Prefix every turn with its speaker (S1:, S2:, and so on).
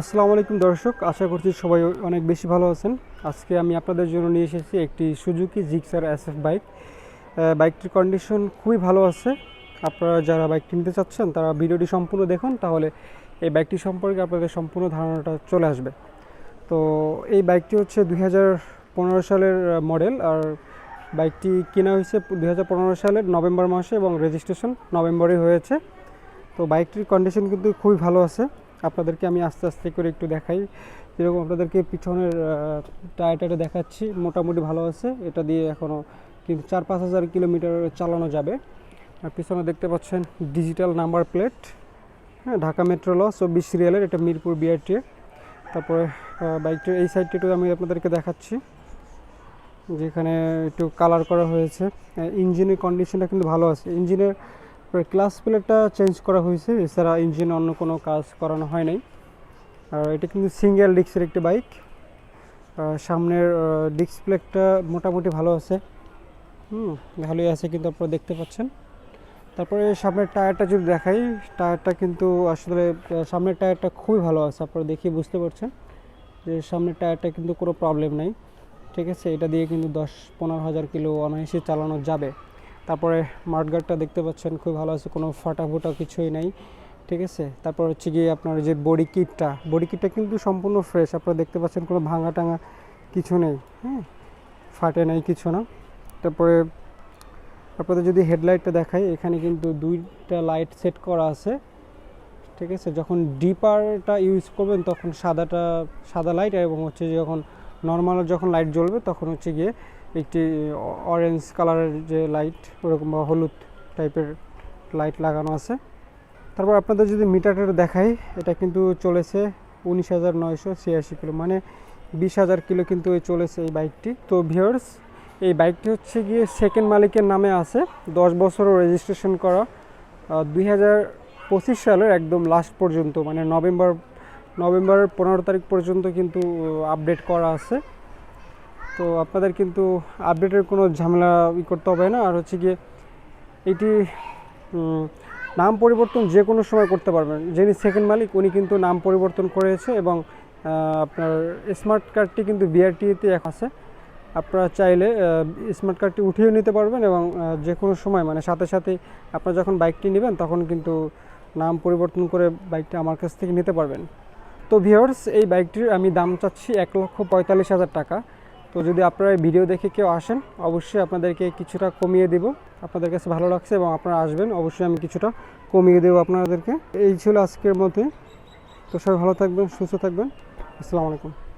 S1: আসসালামু আলাইকুম দর্শক, আশা করছি সবাই অনেক বেশি ভালো আছেন। আজকে আমি আপনাদের জন্য নিয়ে এসেছি একটি সুজুকি জিক্সার এসএফ বাইক। বাইকটির কন্ডিশন খুবই ভালো আছে। আপনারা যারা বাইকটি নিতে চাচ্ছেন, তারা ভিডিওটি সম্পূর্ণ দেখুন, তাহলে এই বাইকটি সম্পর্কে আপনাদের সম্পূর্ণ ধারণাটা চলে আসবে। তো এই বাইকটি হচ্ছে দুই সালের মডেল আর বাইকটি কেনা হয়েছে দুই হাজার পনেরো সালের নভেম্বর মাসে এবং রেজিস্ট্রেশন নভেম্বরে হয়েছে। তো বাইকটির কন্ডিশন কিন্তু খুবই ভালো আছে। আপনাদেরকে আমি আস্তে আস্তে করে একটু দেখাই। যেরকম আপনাদেরকে পিছনের টায়ারটা দেখাচ্ছি, মোটামুটি ভালো আছে। এটা দিয়ে এখনও কিন্তু চার পাঁচ হাজার কিলোমিটার চালানো যাবে। আর পিছনে দেখতে পাচ্ছেন ডিজিটাল নাম্বার প্লেট। হ্যাঁ ঢাকা মেট্রো ল, চব্বিশ সিরিয়ালের, এটা মিরপুর বিআরটি তারপরে বাইকটির এই সাইডটা একটু আমি আপনাদেরকে দেখাচ্ছি। যেখানে একটু কালার করা হয়েছে। ইঞ্জিনের কন্ডিশনটা কিন্তু ভালো আছে। ইঞ্জিনের ক্লাস প্লেটটা চেঞ্জ করা হয়েছে, এছাড়া ইঞ্জিন অন্য কোনো কাজ করানো হয় নাই। আর এটা কিন্তু সিঙ্গেল ডিস্কের একটি বাইক সামনের ডিস্ক প্লেটটা মোটামুটি ভালো আছে। হুম, ভালোই আছে কিন্তু আপনারা দেখতে পাচ্ছেন। তারপরে সামনের টায়ারটা যদি দেখাই টায়ারটা কিন্তু আসলে সামনের টায়ারটা খুবই ভালো আছে, আপনারা দেখে বুঝতে পারছেন যে সামনের টায়ারটা কিন্তু কোনো প্রবলেম নাই। ঠিক আছে, এটা দিয়ে কিন্তু দশ পনেরো হাজার কিলো অনায়াসে চালানো যাবে। তারপরে মাঠগার্ডটা দেখতে পাচ্ছেন, খুব ভালো আছে, কোনো ফাটা ফুটা কিছুই নাই, ঠিক আছে? তারপর হচ্ছে গিয়ে আপনার যে বডি কিটটা বডি কিটটা কিন্তু সম্পূর্ণ ফ্রেশ আপনারা দেখতে পাচ্ছেন কোনো ভাঙা টাঙা কিছু নেই হ্যাঁ? ফাটে নাই কিছু না। তারপরে আপনাদের যদি হেডলাইটটা দেখাই, এখানে কিন্তু দুইটা লাইট সেট করা আছে, ঠিক আছে? যখন ডিপারটা ইউজ করবেন, তখন সাদাটা, সাদা লাইট এবং হচ্ছে যখন নর্মাল যখন লাইট জ্বলবে, তখন হচ্ছে গিয়ে একটি অরেঞ্জ কালারের যে লাইট ওরকম বা হলুদ টাইপের লাইট লাগানো আছে। তারপর আপনাদের যদি মিটারটা দেখাই, এটা কিন্তু চলেছে উনিশ হাজার নয়শো ছিয়াশি কিলো মানে বিশ হাজার কিলো কিন্তু চলেছে এই বাইকটি তো ভিওর্স এই বাইকটি হচ্ছে গিয়ে সেকেন্ড মালিকের নামে আছে। দশ বছরও রেজিস্ট্রেশন করা দুই হাজার পঁচিশ সালের একদম লাস্ট পর্যন্ত মানে নভেম্বর, নভেম্বরের পনেরো তারিখ পর্যন্ত কিন্তু আপডেট করা আছে। তো আপনাদের কিন্তু আপডেটের কোনো ঝামেলা ই করতে হবে না। আর হচ্ছে গিয়ে এটি নাম পরিবর্তন যে কোনো সময় করতে পারবেন। যিনি সেকেন্ড মালিক, উনি কিন্তু নাম পরিবর্তন করেছে এবং আপনার স্মার্ট কার্ডটি কিন্তু বিআরটিতে আছে। আপনারা চাইলে স্মার্ট কার্ডটি উঠিয়ে নিতে পারবেন এবং যে কোনো সময় মানে সাথে সাথে আপনারা যখন বাইকটি নেবেন, তখন কিন্তু নাম পরিবর্তন করে বাইকটি আমার কাছ থেকে নিতে পারবেন। তো ভিওর্স এই বাইকটির আমি দাম চাচ্ছি এক লক্ষ পঁয়তাল্লিশ হাজার টাকা। তো যদি আপনারা ভিডিও দেখে কেউ আসেন, অবশ্যই আপনাদেরকে কিছুটা কমিয়ে দেবো। আপনাদের কাছে ভালো লাগছে এবং আপনারা আসবেন, অবশ্যই আমি কিছুটা কমিয়ে দেবো আপনাদেরকে। এই ছিল আজকের মধ্যে। তো সবাই ভালো থাকবেন, সুস্থ থাকবেন। আসসালামু আলাইকুম।